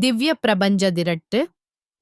திவ்ய பிரபஞ்ச திரட்டு.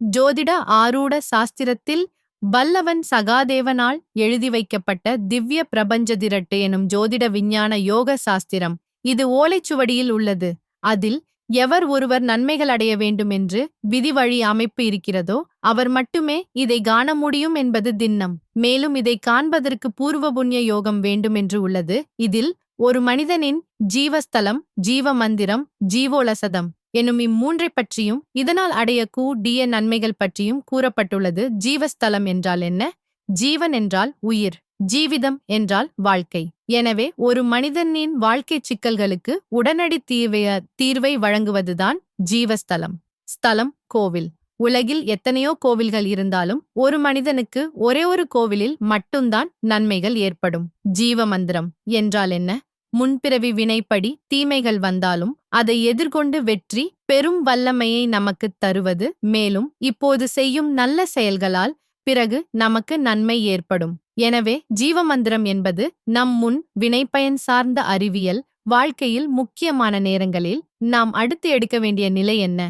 ஜோதிட ஆரூட சாஸ்திரத்தில் வல்லவன் சகாதேவனால் எழுதி வைக்கப்பட்ட திவ்ய பிரபஞ்ச திரட்டு எனும் ஜோதிட விஞ்ஞான யோக சாஸ்திரம் இது ஓலைச்சுவடியில் உள்ளது. அதில் எவர் ஒருவர் நன்மைகள் அடைய வேண்டும் என்று விதிவழி அமைப்பு இருக்கிறதோ அவர் மட்டுமே இதை காண முடியும் என்பது திண்ணம். மேலும் இதை காண்பதற்கு பூர்வ புண்ணிய யோகம் வேண்டும் என்று உள்ளது. இதில் ஒரு மனிதனின் ஜீவஸ்தலம் ஜீவ மந்திரம் ஜீவோலசதம் என்னும் இம்மூன்றைப் பற்றியும் இதனால் அடைய கூடிய நன்மைகள் பற்றியும் கூறப்பட்டுள்ளது ஜீவஸ்தலம் என்றால் என்ன? ஜீவன் என்றால் உயிர் ஜீவிதம் என்றால் வாழ்க்கை. எனவே ஒரு மனிதனின் வாழ்க்கை சிக்கல்களுக்கு உடனடி தீர்வைய தீர்வை வழங்குவதுதான் ஜீவஸ்தலம். ஸ்தலம் கோவில். உலகில் எத்தனையோ கோவில்கள் இருந்தாலும் ஒரு மனிதனுக்கு ஒரே ஒரு கோவிலில் மட்டும்தான் நன்மைகள் ஏற்படும். ஜீவ மந்திரம் என்றால் என்ன? முன்பிறவி வினைப்படி தீமைகள் வந்தாலும் அதை எதிர்கொண்டு வெற்றி பெரும் வல்லமையை நமக்குத் தருவது. மேலும் இப்போது செய்யும் நல்ல செயல்களால் பிறகு நமக்கு நன்மை ஏற்படும். எனவே ஜீவமந்திரம் என்பது நம் முன் வினைப்பயன் சார்ந்த அறிவியல் வாழ்க்கையில் முக்கியமான நேரங்களில் நாம் அடுத்து எடுக்க வேண்டிய நிலை என்ன?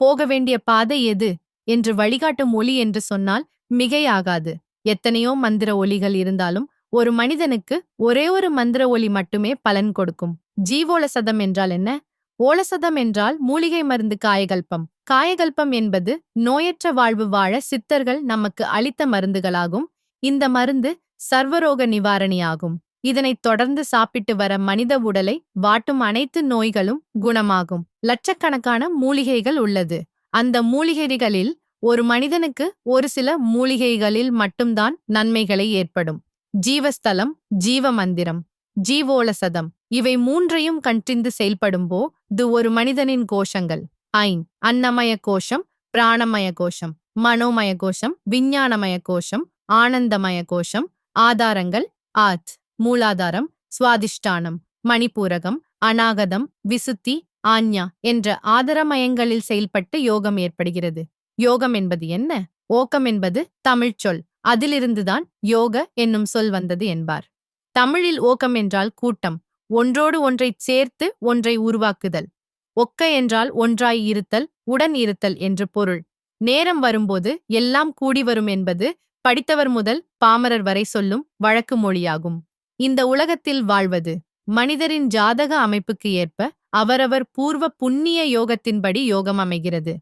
போக வேண்டிய பாதை எது? என்று வழிகாட்டும் ஒளி என்று சொன்னால் மிகையாகாது. எத்தனையோ மந்திர ஒலிகள் இருந்தாலும் ஒரு மனிதனுக்கு ஒரே ஒரு மந்திர ஒலி மட்டுமே பலன் கொடுக்கும். ஜீவோலசதம் என்றால் என்ன? ஓலசதம் என்றால் மூலிகை மருந்து காயகல்பம். காயகல்பம் என்பது நோயற்ற வாழ்வு வாழ சித்தர்கள் நமக்கு அளித்த மருந்துகளாகும். இந்த மருந்து சர்வரோக நிவாரணியாகும். இதனைத் தொடர்ந்து சாப்பிட்டு வர மனித உடலை வாட்டும் அனைத்து நோய்களும் குணமாகும். லட்சக்கணக்கான மூலிகைகள் உள்ளது. அந்த மூலிகைகளில் ஒரு மனிதனுக்கு ஒரு சில மூலிகைகளில் மட்டும்தான் நன்மைகளை ஏற்படும். ஜீவஸ்தலம் ஜீவமந்திரம் ஜீவோலசதம் இவை மூன்றையும் கண்டிந்து செயல்படும்போ இது ஒரு மனிதனின் கோஷங்கள். ஐன். அன்னமய கோஷம் பிராணமய கோஷம் மனோமய கோஷம் விஞ்ஞானமய கோஷம் ஆனந்தமய கோஷம் ஆதாரங்கள் ஆத் மூலாதாரம் சுவாதிஷ்டானம் மணிப்பூரகம் அநாகதம் விசுத்தி ஆஞ்ஞா என்ற ஆதரமயங்களில் செயல்பட்டு யோகம் ஏற்படுகிறது. யோகம் என்பது என்ன? ஓக்கம் என்பது தமிழ்ச்சொல். அதிலிருந்துதான் யோக என்னும் சொல் வந்தது என்பார். தமிழில் ஓக்கம் என்றால் கூட்டம் ஒன்றோடு ஒன்றைச் சேர்த்து ஒன்றை உருவாக்குதல். ஒக்க என்றால் ஒன்றாய் இருத்தல் உடன் இருத்தல் என்று பொருள். நேரம் வரும்போது எல்லாம் கூடி வரும் என்பது படித்தவர் முதல் பாமரர் வரை சொல்லும் வழக்கு மொழியாகும். இந்த உலகத்தில் வாழ்வது மனிதரின் ஜாதக அமைப்புக்கு ஏற்ப அவரவர் பூர்வ புண்ணிய யோகத்தின்படி யோகம் அமைகிறது.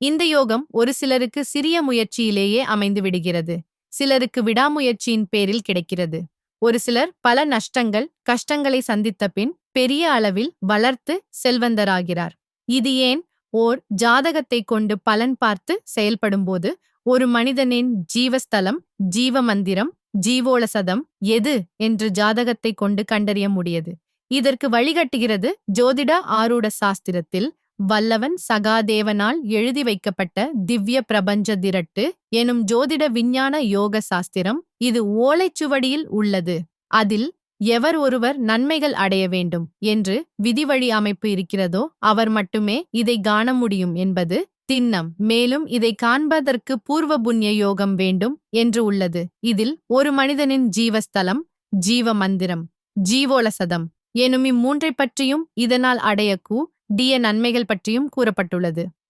இந்த யோகம் ஒரு சிலருக்கு சிறிய முயற்சியிலேயே அமைந்து விடுகிறது. சிலருக்கு விடாமுயற்சியின் பேரில் கிடைக்கிறது. ஒரு சிலர் பல நஷ்டங்கள் கஷ்டங்களை சந்தித்த பின் பெரிய அளவில் வளர்த்து செல்வந்தராகிறார். இது ஏன்? ஓர் ஜாதகத்தை கொண்டு பலன் பார்த்து செயல்படும்போது ஒரு மனிதனின் ஜீவஸ்தலம் ஜீவமந்திரம் ஜீவோலசதம் எது என்று ஜாதகத்தை கொண்டு கண்டறிய முடியது. இதற்கு வழிகட்டுகிறது ஜோதிட ஆரூட சாஸ்திரத்தில் வல்லவன் சகாதேவனால் எழுதி வைக்கப்பட்ட திவ்ய பிரபஞ்ச திரட்டு எனும் ஜோதிட விஞ்ஞான யோக சாஸ்திரம் இது ஓலைச்சுவடியில் உள்ளது. அதில் எவர் ஒருவர் நன்மைகள் அடைய வேண்டும் என்று விதிவழி அமைப்பு இருக்கிறதோ அவர் மட்டுமே இதை காண முடியும் என்பது திண்ணம். மேலும் இதை காண்பதற்கு பூர்வ புண்ணிய யோகம் வேண்டும் என்று உள்ளது. இதில் ஒரு மனிதனின் ஜீவஸ்தலம் ஜீவ மந்திரம் ஜீவோலசதம் எனும் இம்மூன்றைப் பற்றியும் இதனால் அடைய டிய நன்மைகள் பற்றியும் கூறப்பட்டுள்ளது.